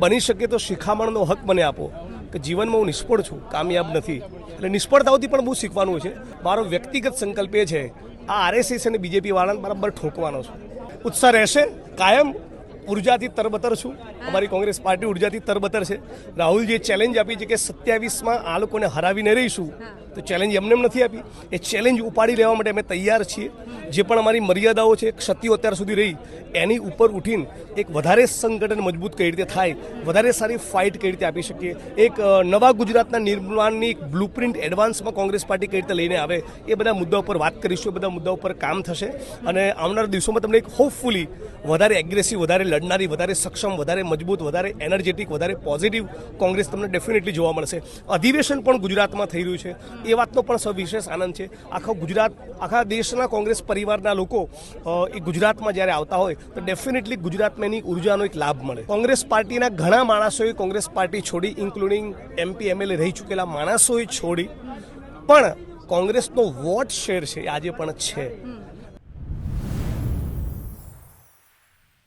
બની શકે તો શિખામણનો હક મને આપો, કે જીવનમાં હું નિષ્ફળ છું, કામયાબ નથી. એટલે નિષ્ફળતાઓથી પણ બહુ શીખવાનું છે. મારો વ્યક્તિગત સંકલ્પ એ છે, આ આરએસએસ અને બીજેપી વાળાને બરાબર ઠોકવાનો છે. ઉત્સાહ રહેશે, કાયમ ઉર્જાથી તરબતર છું. અમારી કોંગ્રેસ પાર્ટી ઉર્જાથી તરબતર છે. રાહુલજીએ ચેલેન્જ આપી છે કે સત્યાવીસમાં આ લોકોને હરાવીને રહીશું. તો ચેલેન્જ એમને એમ નથી આપી. એ ચેલેન્જ ઉપાડી લેવા માટે અમે તૈયાર છીએ. જે પણ અમારી મર્યાદાઓ છે ક્ષતિઓ અત્યાર સુધી રહી એની ઉપર ઉઠીને એક વધારે સંગઠન મજબૂત કઈ રીતે થાય વધારે સારી ફાઇટ કઈ રીતે આપી શકીએ એક નવા ગુજરાતના નિર્માણની એક બ્લુપ્રિન્ટ એડવાન્સમાં કોંગ્રેસ પાર્ટી કઈ રીતે લઈને આવે એ બધા મુદ્દા ઉપર વાત કરીશું. એ બધા મુદ્દા ઉપર કામ થશે. અને આવનારા દિવસોમાં તમને એક હોપફુલી વધારે એગ્રેસિવ વધારે લડનારી વધારે સક્ષમ, વધારે મજબૂત, વધારે એનર્જેટિક, વધારે પોઝિટિવ કોંગ્રેસ તમને ડેફિનેટલી જોવા મળશે. અધિવેશન પણ ગુજરાતમાં થઈ રહ્યું છે. એ વાતનો પણ સવિશેષ આનંદ છે. આખા ગુજરાત, આખા દેશના કોંગ્રેસ પરિવારના લોકો એ ગુજરાતમાં જ્યારે આવતા હોય, તો ડેફિનેટલી ગુજરાતમાં એની ઉર્જાનો એક લાભ મળે. કોંગ્રેસ પાર્ટીના ઘણા માણસોએ કોંગ્રેસ પાર્ટી છોડી ઇન્ક્લુડિંગ એમપી એમએલએ રહી ચૂકેલા માણસોએ છોડી, પણ કોંગ્રેસનો વોટ શેર છે આજે પણ છે.